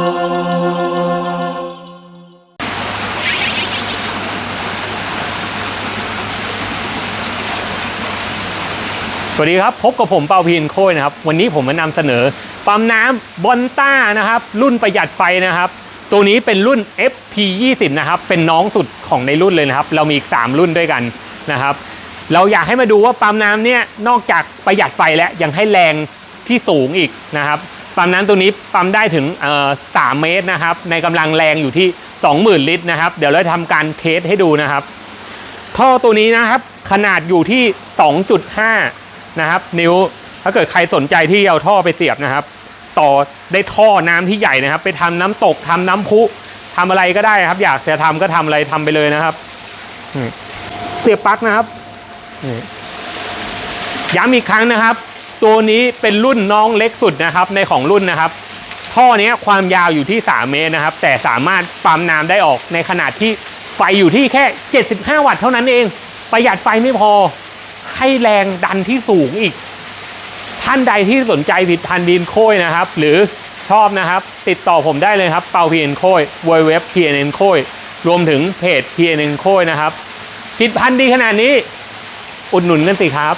สวัสดีครับ พบกับผมเปาพีนโค้ยนะครับ วันนี้ผมมานำเสนอ ปั๊มน้ำบอนต้านะครับ รุ่นประหยัดไฟนะครับ ตัวนี้เป็นรุ่น FP20 นะครับ เป็นน้องสุดของในรุ่นเลยนะครับ เรามีอีก 3 รุ่นด้วยกันนะครับ เราอยากให้มาดูว่าปั๊มน้ำเนี่ยนอกจากประหยัดไฟแล้วยังให้แรง ที่สูงอีกนะครับปั๊มน้ำตัวนี้ปั๊มได้ถึงเอ่อ3เมตรนะครับ ในกำลังแรงอยู่ที่ 20,000 ลิตรนะครับ เดี๋ยวเราทำการเทสให้ดูนะครับ ท่อตัวนี้นะครับ ขนาดอยู่ที่ 2.5 นะครับ นิ้ว ถ้าเกิดใครสนใจที่เอาท่อไปเสียบนะครับ ต่อได้ท่อน้ำที่ใหญ่นะครับ ไปทำน้ำตกทำน้ำพุทำอะไรก็ได้ครับ อยากจะทำก็ทำอะไรทำไปเลยนะครับเสียบปลั๊กนะครับย้ำอีกครั้งนะครับ ตัวนี้เป็นรุ่นน้องเล็กสุดนะครับในของรุ่นนะครับ ท่อเนี้ยความยาวอยู่ที่ 3 เมตรนะครับ แต่สามารถปั๊มน้ำได้ออกในขนาดที่ไฟอยู่ที่แค่ 75 วัตต์เท่านั้นเอง ประหยัดไฟไม่พอ ให้แรงดันที่สูงอีก ท่านใดที่สนใจผลิดพันธุ์บีนโค้ยนะครับ หรือชอบนะครับ ติดต่อผมได้เลยครับเปาพีเอ็นโค้ยเว็บพีเอ็นโค้ยรวมถึงเพจพีเอ็นโค้ยนะครับผลิดพันดีขนาดนี้ อุดหนุนกันสิครับ